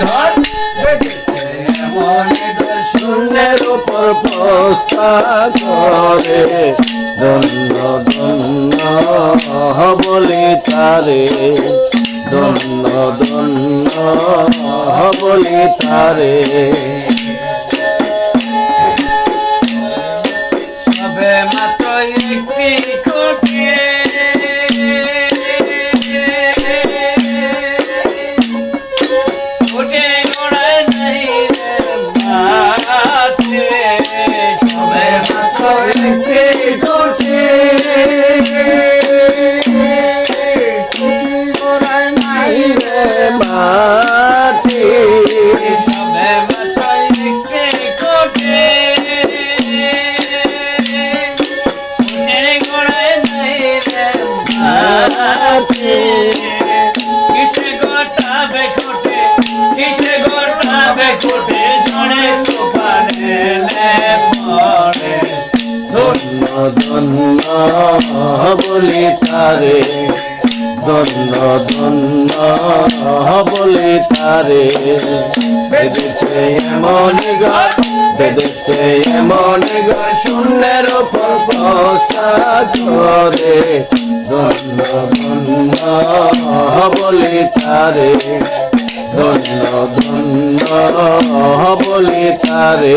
ধর মনে ধর শূন্যের উপর প্রস্তা করে। ধন্য ধন্য তারে। ধন্য ধন্য বলি তারে। ধন্য বলি তারে, ধন্য ধন্য, বলি তারে। বেঁধেছে এমন ঘর, বেঁধেছে এমন ঘর, শূন্যের উপর করে। ধন্য ধন্য, বলি তারে, ধন্য ধন্য, বলি তারে।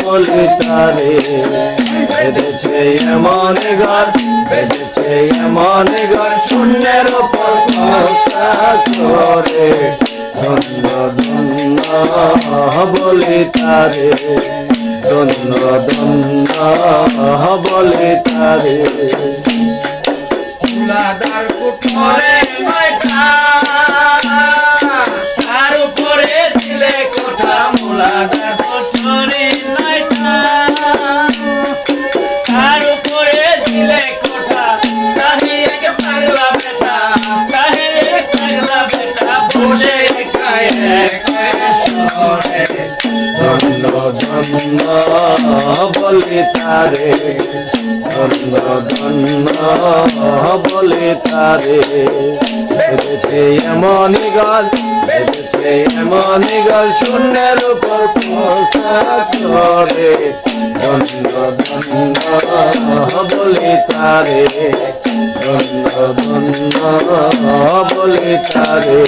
বলি তারে বেঁধেছে এমন ঘর বেঁধেছে এমন ঘর, শূন্যের উপর করে। ধন্য ধন্য বলি তারে ধন্য ধন্য বলি তারে ফুলাদার কুটরে মাইটা ধন্য ধন্য বলে তারে ধন্য ধন্য বলে তারে বেঁধেছে এমন গাল বেঁধেছে এমন গাল শূন্যের উপর করে ধন্য ধন্য বলে তারে ধন্য ধন্য বলে তারে